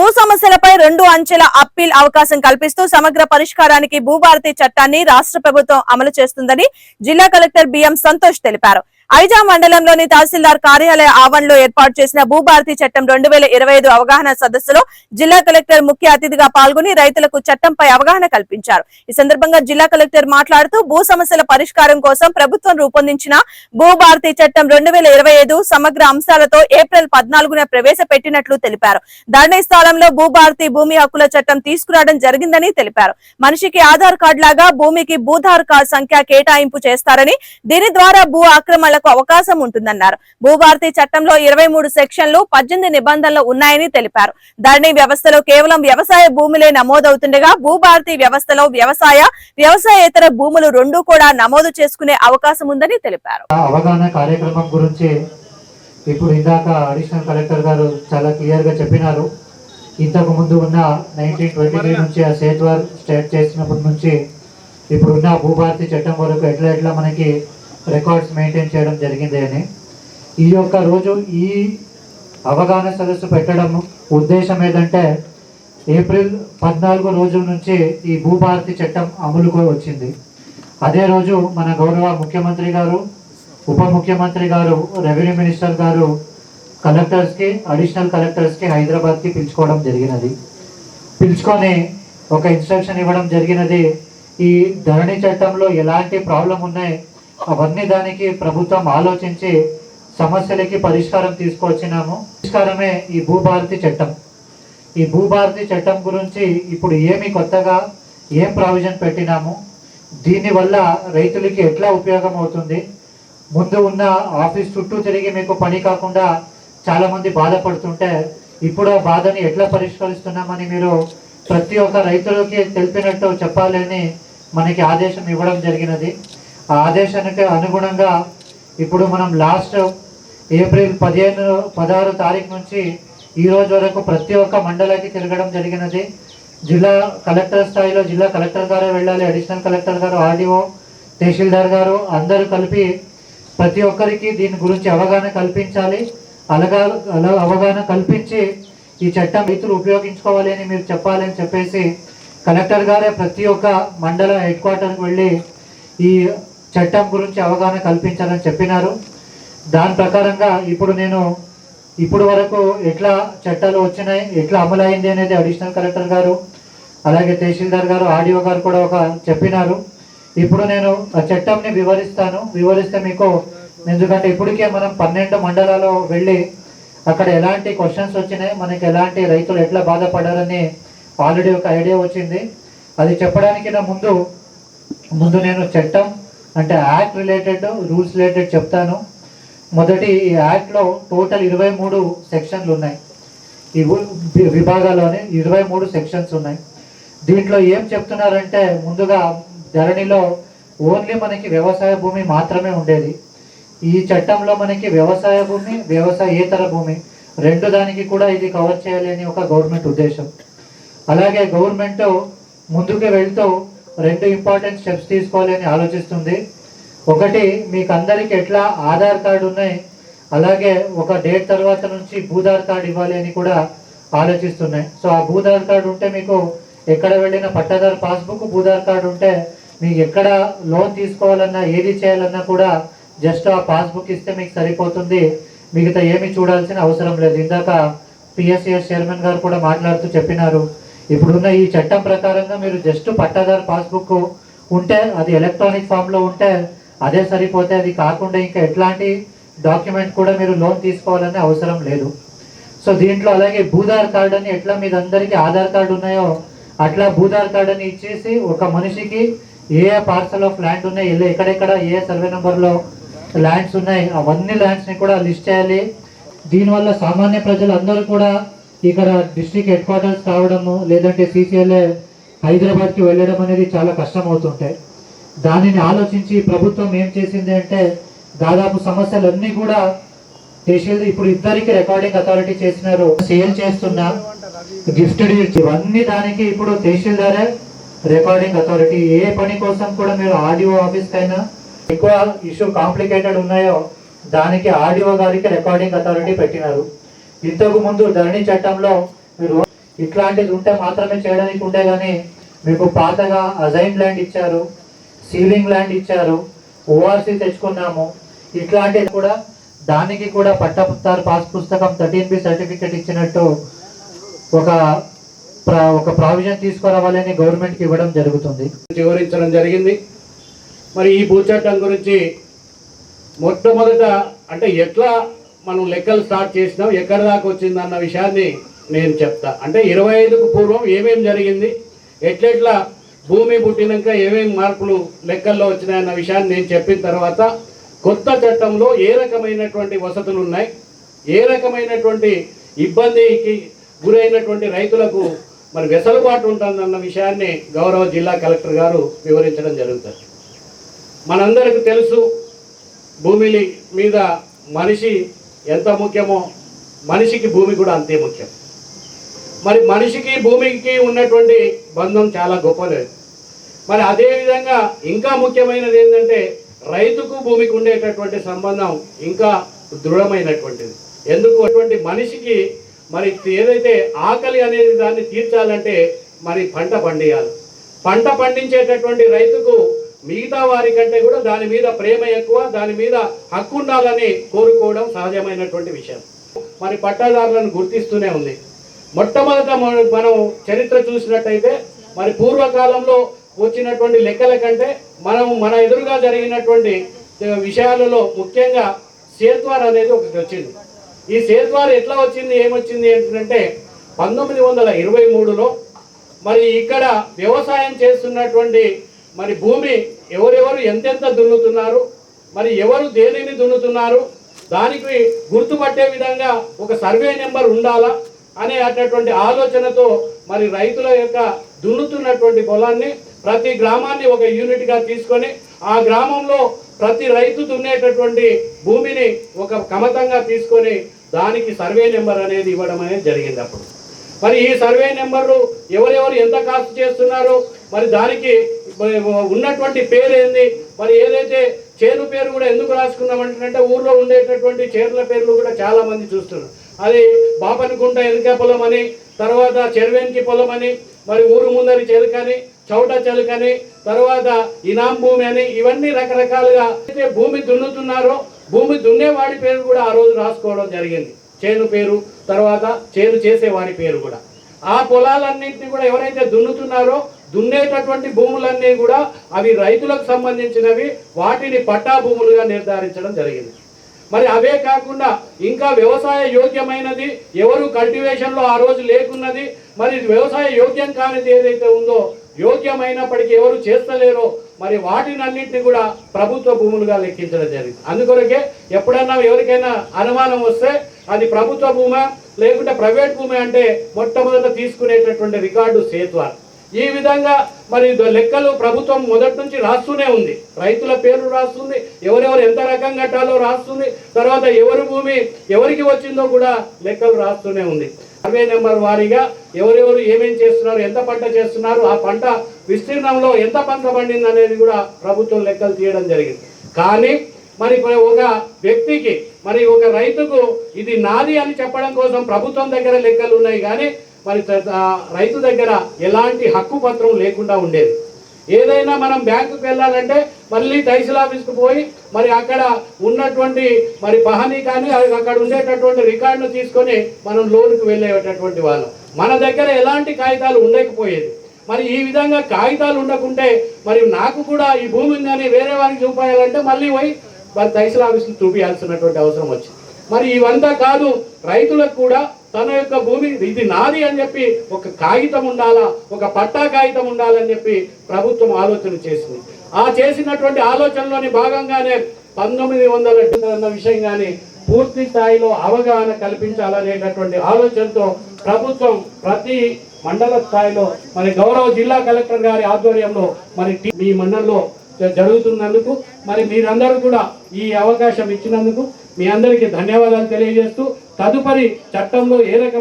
భూ సమస్యలపై రెండు అంచెల అప్పీల్ అవకాశం కల్పిస్తూ సమగ్ర పరిష్కారానికి భూభారతి చట్టాన్ని రాష్ట్ర ప్రభుత్వం అమలు చేస్తుందని జిల్లా కలెక్టర్ బిఎం సంతోష్ తెలిపారు. ఐజా మండలంలోని తహసీల్దార్ కార్యాలయ ఆవరణలో ఏర్పాటు చేసిన భూభారతి చట్టం రెండు వేల ఇరవై ఐదు అవగాహన సదస్సులో జిల్లా కలెక్టర్ ముఖ్య అతిథిగా పాల్గొని రైతులకు చట్టంపై అవగాహన కల్పించారు. ఈ సందర్భంగా జిల్లా కలెక్టర్ మాట్లాడుతూ భూ సమస్యల పరిష్కారం కోసం ప్రభుత్వం రూపొందించిన భూభారతి చట్టం రెండు వేల ఇరవై ఐదు సమగ్ర అంశాలతో ఏప్రిల్ పద్నాలుగున ప్రవేశపెట్టినట్లు తెలిపారు. ధరణి స్థలంలో భూభారతి భూమి హక్కుల చట్టం తీసుకురావడం జరిగిందని తెలిపారు. మనిషికి ఆధార్ కార్డు లాగా భూమికి భూధార్ కార్డు సంఖ్య కేటాయింపు చేస్తారని దీని ద్వారా భూ ఆక్రమణ ఆక్రమణలకు అవకాశం ఉంటుందన్నారు. భూభారతి చట్టంలో ఇరవై సెక్షన్లు పద్దెనిమిది నిబంధనలు ఉన్నాయని తెలిపారు. ధరణి వ్యవస్థలో కేవలం వ్యవసాయ భూములే నమోదవుతుండగా భూభారతి వ్యవస్థలో వ్యవసాయ వ్యవసాయేతర భూములు రెండు కూడా నమోదు చేసుకునే అవకాశం ఉందని తెలిపారు. అవగాహన కార్యక్రమం గురించి ఇప్పుడు ఇందాక అడిషనల్ కలెక్టర్ గారు చాలా క్లియర్గా చెప్పినారు. ఇంతకు ముందు ఉన్న నైన్టీన్ ట్వంటీ త్రీ నుంచి ఆ సేత్వర్ స్టార్ట్ చేసినప్పటి నుంచి ఇప్పుడు ఉన్న భూభారతి చట్టం వరకు ఎట్లా ఎట్లా మనకి రికార్డ్స్ మెయింటైన్ చేయడం జరిగింది అని. ఈ యొక్క రోజు ఈ అవగాహన సదస్సు పెట్టడం ఉద్దేశం ఏదంటే ఏప్రిల్ పద్నాలుగో రోజు నుంచి ఈ భూభారతి చట్టం అమలుకు వచ్చింది. అదే రోజు మన గౌరవ ముఖ్యమంత్రి గారు ఉప ముఖ్యమంత్రి గారు రెవెన్యూ మినిస్టర్ గారు కలెక్టర్స్కి అడిషనల్ కలెక్టర్స్కి హైదరాబాద్కి పిలుచుకోవడం జరిగినది. పిలుచుకొని ఒక ఇన్స్ట్రక్షన్ ఇవ్వడం జరిగినది. ఈ ధరణి చట్టంలో ఎలాంటి ప్రాబ్లం ఉన్నాయి అవన్నీ దానికి ప్రభుత్వం ఆలోచించి సమస్యలకి పరిష్కారం తీసుకొచ్చినాము. పరిష్కారమే ఈ భూభారతి చట్టం. ఈ భూభారతి చట్టం గురించి ఇప్పుడు ఏమి కొత్తగా ఏం ప్రావిజన్ పెట్టినాము? దీనివల్ల రైతులకి ఎట్లా ఉపయోగం అవుతుంది? ముందు ఉన్న ఆఫీస్ చుట్టూ తిరిగి మీకు పని కాకుండా చాలామంది బాధపడుతుంటే ఇప్పుడు ఆ బాధని ఎట్లా పరిష్కరిస్తున్నామని మీరు ప్రతి ఒక్క రైతులకి తెలిపినట్టు చెప్పాలని మనకి ఆదేశం ఇవ్వడం జరిగినది. ఆ ఆదేశానికి అనుగుణంగా ఇప్పుడు మనం లాస్ట్ ఏప్రిల్ పదిహేను పదహారు తారీఖు నుంచి ఈ రోజు వరకు ప్రతి ఒక్క మండలానికి తిరగడం జరిగినది. జిల్లా కలెక్టర్ స్థాయిలో జిల్లా కలెక్టర్ గారు వెళ్ళాలి అడిషనల్ కలెక్టర్ గారు ఆర్డీఓ తహసీల్దార్ గారు అందరూ కలిపి ప్రతి ఒక్కరికి దీని గురించి అవగాహన కల్పించాలి. అలగా అవగాహన కల్పించి ఈ చట్టం రైతులు ఉపయోగించుకోవాలి అని మీరు చెప్పాలని చెప్పేసి కలెక్టర్ గారే ప్రతి ఒక్క మండల హెడ్ క్వార్టర్కి వెళ్ళి ఈ చట్టం గురించి అవగాహన కల్పించాలని చెప్పినారు. దాని ప్రకారంగా ఇప్పుడు నేను ఇప్పుడు వరకు ఎట్లా చట్టాలు వచ్చినాయి ఎట్లా అమలు అయింది అనేది అడిషనల్ కలెక్టర్ గారు అలాగే తహసీల్దార్ గారు ఆడియో గారు కూడా ఒక చెప్పినారు. ఇప్పుడు నేను ఆ చట్టంని వివరిస్తాను. వివరిస్తే మీకు ఎందుకంటే ఇప్పటికే మనం పన్నెండు మండలాల్లో వెళ్ళి అక్కడ ఎలాంటి క్వశ్చన్స్ వచ్చినాయి మనకి ఎలాంటి రైతులు ఎట్లా బాధపడారని ఆల్రెడీ ఒక ఐడియా వచ్చింది. అది చెప్పడానికి నా ముందు ముందు నేను చట్టం అంటే యాక్ట్ రిలేటెడ్ రూల్స్ రిలేటెడ్ చెప్తాను. మొదటి ఈ యాక్ట్లో టోటల్ ఇరవై మూడు సెక్షన్లు ఉన్నాయి. ఈ విభాగాల్లోనే ఇరవై మూడు సెక్షన్స్ ఉన్నాయి. దీంట్లో ఏం చెప్తున్నారంటే ముందుగా ధరణిలో ఓన్లీ మనకి వ్యవసాయ భూమి మాత్రమే ఉండేది. ఈ చట్టంలో మనకి వ్యవసాయ భూమి వ్యవసాయేతర భూమి రెండు దానికి కూడా ఇది కవర్ చేయాలి అని ఒక గవర్నమెంట్ ఉద్దేశం. అలాగే గవర్నమెంట్ ముందుకు వెళ్తూ రెండు ఇంపార్టెంట్ స్టెప్స్ తీసుకోవాలి అని ఆలోచిస్తుంది. ఒకటి మీకు అందరికీ ఎట్లా ఆధార్ కార్డు ఉన్నాయి అలాగే ఒక డేట్ తర్వాత నుంచి భూధార్ కార్డు ఇవ్వాలి అని కూడా ఆలోచిస్తున్నాయి. సో ఆ భూధార్ కార్డు ఉంటే మీకు ఎక్కడ వెళ్ళిన పట్టాదారు పాస్బుక్ భూధార్ కార్డు ఉంటే మీకు ఎక్కడ లోన్ తీసుకోవాలన్నా ఏది చేయాలన్నా కూడా జస్ట్ ఆ పాస్బుక్ ఇస్తే మీకు సరిపోతుంది. మిగతా ఏమి చూడాల్సిన అవసరం లేదు. ఇందాక పిఎస్సిఎస్ చైర్మన్ గారు కూడా మాట్లాడుతూ చెప్పినారు. ఇప్పుడున్న ఈ చట్టం ప్రకారంగా మీరు జస్ట్ పట్టాదారు పాస్బుక్ ఉంటే అది ఎలక్ట్రానిక్ ఫామ్లో ఉంటే అదే సరిపోతే అది కాకుండా ఇంకా ఎట్లాంటి డాక్యుమెంట్ కూడా మీరు లోన్ తీసుకోవాలనే అవసరం లేదు. సో దీంట్లో అలాగే భూధార్ కార్డు అని ఎట్లా మీద అందరికీ ఆధార్ కార్డు ఉన్నాయో అట్లా భూధార్ కార్డు అని ఇచ్చేసి ఒక మనిషికి ఏ ఏ పార్సల్ ఆఫ్ ల్యాండ్ ఉన్నాయి ఎలా ఎక్కడెక్కడ ఏ సర్వే నెంబర్లో ల్యాండ్స్ ఉన్నాయి అవన్నీ ల్యాండ్స్ని కూడా లిస్ట్ చేయాలి. దీనివల్ల సామాన్య ప్రజలు అందరూ కూడా ఇక్కడ డిస్ట్రిక్ట్ హెడ్ క్వార్టర్స్ కావడము లేదంటే సీసీఎల్ఏ హైదరాబాద్కి వెళ్ళడం అనేది చాలా కష్టం అవుతుంటాయి దానిని ఆలోచించి ప్రభుత్వం ఏం చేసింది అంటే దాదాపు సమస్యలన్నీ కూడా తహసీల్ ఇప్పుడు ఇద్దరికి రికార్డింగ్ అథారిటీ చేసినారు. సేల్ చేస్తున్నా గిఫ్టెడ్ ఇవన్నీ దానికి ఇప్పుడు తహసీల్దారే రికార్డింగ్ అథారిటీ. ఏ పని కోసం కూడా మీరు ఆర్డిఓ ఆఫీస్కి అయినా ఎక్కువ ఇష్యూ కాంప్లికేటెడ్ ఉన్నాయో దానికి ఆడియో గారికి రికార్డింగ్ అథారిటీ పెట్టినారు. ఇంతకు ముందు ధరణి చట్టంలో మీరు ఇట్లాంటిది ఉంటే మాత్రమే చేయడానికి ఉండే కానీ మీకు పాతగా అజైన్ ల్యాండ్ ఇచ్చారు సీలింగ్ ల్యాండ్ ఇచ్చారు ఓఆర్సీ తెచ్చుకున్నాము. ఇట్లాంటిది కూడా దానికి కూడా పట్టపుత్తారు పాస్ పుస్తకం థర్టీన్ బి సర్టిఫికేట్ ఇచ్చినట్టు ఒక ఒక ప్రావిజన్ తీసుకురావాలని గవర్నమెంట్కి ఇవ్వడం జరుగుతుంది. వివరించడం జరిగింది. మరి ఈ భూ చట్టం గురించి మొట్టమొదట అంటే ఎట్లా మనం లెక్కలు స్టార్ట్ చేసినాం ఎక్కడి దాకా వచ్చింది అన్న విషయాన్ని నేను చెప్తా. అంటే ఇరవై ఐదుకు పూర్వం ఏమేమి జరిగింది ఎట్లెట్లా భూమి పుట్టినాక ఏమేమి మార్పులు లెక్కల్లో వచ్చినాయన్న విషయాన్ని నేను చెప్పిన తర్వాత కొత్త చట్టంలో ఏ రకమైనటువంటి వసతులు ఉన్నాయి ఏ రకమైనటువంటి ఇబ్బందికి గురైనటువంటి రైతులకు మరి వెసులుబాటు ఉంటుందన్న విషయాన్ని గౌరవ జిల్లా కలెక్టర్ గారు వివరించడం జరుగుతుంది. మనందరికీ తెలుసు భూమిని మీద మనిషి ఎంత ముఖ్యమో మనిషికి భూమి కూడా అంతే ముఖ్యం. మరి మనిషికి భూమికి ఉన్నటువంటి బంధం చాలా గొప్పలేదు మరి అదేవిధంగా ఇంకా ముఖ్యమైనది ఏంటంటే రైతుకు భూమికి ఉండేటటువంటి సంబంధం ఇంకా దృఢమైనటువంటిది. ఎందుకు అటువంటి మనిషికి మరి ఏదైతే ఆకలి అనేది దాన్ని తీర్చాలంటే మరి పంట పండియాలి. పంట పండించేటటువంటి రైతుకు మిగతా వారి కంటే కూడా దాని మీద ప్రేమ ఎక్కువ దాని మీద హక్కు ఉండాలని కోరుకోవడం సహజమైనటువంటి విషయం. మరి పట్టాదారులను గుర్తిస్తూనే ఉంది. మొట్టమొదట మనం చరిత్ర చూసినట్టయితే మరి పూర్వకాలంలో వచ్చినటువంటి లెక్కల కంటే మనం మన ఎదురుగా జరిగినటువంటి విషయాలలో ముఖ్యంగా సేత్వార్ అనేది ఒకటి వచ్చింది. ఈ సేత్వార్ ఎట్లా వచ్చింది ఏమొచ్చింది ఏంటంటే పంతొమ్మిది వందల ఇరవై మూడులో మరి ఇక్కడ వ్యవసాయం చేస్తున్నటువంటి మరి భూమి ఎవరెవరు ఎంతెంత దున్నుతున్నారు? మరి ఎవరు దేనిని దున్నుతున్నారు? దానికి గుర్తుపట్టే విధంగా ఒక సర్వే నెంబర్ ఉండాలా అనే అటువంటి ఆలోచనతో మరి రైతుల యొక్క దున్నుతున్నటువంటి పొలాన్ని ప్రతి గ్రామాన్ని ఒక యూనిట్గా తీసుకొని ఆ గ్రామంలో ప్రతి రైతు దున్నేటటువంటి భూమిని ఒక కమతంగా తీసుకొని దానికి సర్వే నెంబర్ అనేది ఇవ్వడం అనేది జరిగింది అప్పుడు. మరి ఈ సర్వే నెంబర్లు ఎవరెవరు ఎంత కాస్ట్ చేస్తున్నారు మరి దానికి ఉన్నటువంటి పేరు ఏంది మరి ఏదైతే చేను పేరు కూడా ఎందుకు రాసుకున్నామంటే ఊర్లో ఉండేటటువంటి చేర్ల పేర్లు కూడా చాలా మంది చూస్తున్నారు. అది బాపనికుంట ఎలుక పొలం అని తర్వాత చెరువేనికి పొలం అని మరి ఊరు ముందరి చెలుకని చౌట చెలుకని తర్వాత ఇనాం భూమి అని ఇవన్నీ రకరకాలుగా అయితే భూమి దున్నుతున్నారో భూమి దున్నేవాడి పేరు కూడా ఆ రోజు రాసుకోవడం జరిగింది. చేను పేరు తర్వాత చేను చేసేవాడి పేరు కూడా. ఆ పొలాలన్నింటినీ కూడా ఎవరైతే దున్నుతున్నారో దున్నేటటువంటి భూములన్నీ కూడా అవి రైతులకు సంబంధించినవి వాటిని పట్టా భూములుగా నిర్ధారించడం జరిగింది. మరి అవే కాకుండా ఇంకా వ్యవసాయ యోగ్యమైనది ఎవరు కల్టివేషన్లో ఆ రోజు లేకున్నది మరి వ్యవసాయ యోగ్యం కానిది ఏదైతే ఉందో యోగ్యమైనప్పటికీ ఎవరు చేస్తలేరో మరి వాటిని అన్నింటినీ కూడా ప్రభుత్వ భూములుగా లెక్కించడం జరిగింది. అందుకొరకే ఎప్పుడన్నా ఎవరికైనా అనుమానం వస్తే అది ప్రభుత్వ భూమా లేకుంటే ప్రైవేట్ భూమి అంటే మొట్టమొదట తీసుకునేటటువంటి రికార్డు సేత్వార్ ఈ విధంగా మరి లెక్కలు ప్రభుత్వం మొదటి నుంచి రాస్తూనే ఉంది. రైతుల పేర్లు రాస్తుంది ఎవరెవరు ఎంత రకం కట్టాలో రాస్తుంది తర్వాత ఎవరి భూమి ఎవరికి వచ్చిందో కూడా లెక్కలు రాస్తూనే ఉంది. సర్వే నెంబర్ వారీగా ఎవరెవరు ఏమేం చేస్తున్నారు ఎంత పంట చేస్తున్నారు ఆ పంట విస్తీర్ణంలో ఎంత పంట పండింది అనేది కూడా ప్రభుత్వం లెక్కలు తీయడం జరిగింది. కానీ మరి ఒక వ్యక్తికి మరి ఒక రైతుకు ఇది నాది అని చెప్పడం కోసం ప్రభుత్వం దగ్గర లెక్కలు ఉన్నాయి కానీ మరి రైతు దగ్గర ఎలాంటి హక్కు పత్రం లేకుండా ఉండేది. ఏదైనా మనం బ్యాంకుకి వెళ్ళాలంటే మళ్ళీ తహసీల్ ఆఫీస్కి పోయి మరి అక్కడ ఉన్నటువంటి మరి పహని కానీ అది అక్కడ ఉండేటటువంటి రికార్డును తీసుకొని మనం లోన్కి వెళ్ళేటటువంటి వాళ్ళం. మన దగ్గర ఎలాంటి కాగితాలు ఉండకపోయేది. మరి ఈ విధంగా కాగితాలు ఉండకుంటే మరి నాకు కూడా ఈ భూమి ఉందని వేరే వారికి చూపాయాలంటే మళ్ళీ పోయి మరి తహసీల్ ఆఫీసులు చూపించాల్సినటువంటి అవసరం వచ్చింది. మరి ఇవంతా కాదు రైతులకు కూడా తన యొక్క భూమి ఇది నాది అని చెప్పి ఒక కాగితం ఉండాలా ఒక పట్టా కాగితం ఉండాలని చెప్పి ప్రభుత్వం ఆలోచన చేసింది. ఆ చేసినటువంటి ఆలోచనలోని భాగంగానే పంతొమ్మిది వందల అన్న విషయం కానీ పూర్తి స్థాయిలో అవగాహన కల్పించాలనేటటువంటి ఆలోచనతో ప్రభుత్వం ప్రతి మండల స్థాయిలో మరి గౌరవ జిల్లా కలెక్టర్ గారి ఆధ్వర్యంలో మరి మీ మండలంలో జరుగుతున్నందుకు మరి మీరందరూ కూడా ఈ అవకాశం ఇచ్చినందుకు మీ అందరికీ ధన్యవాదాలు తెలియజేస్తూ తదుపరి చట్టంలో ఏ రకం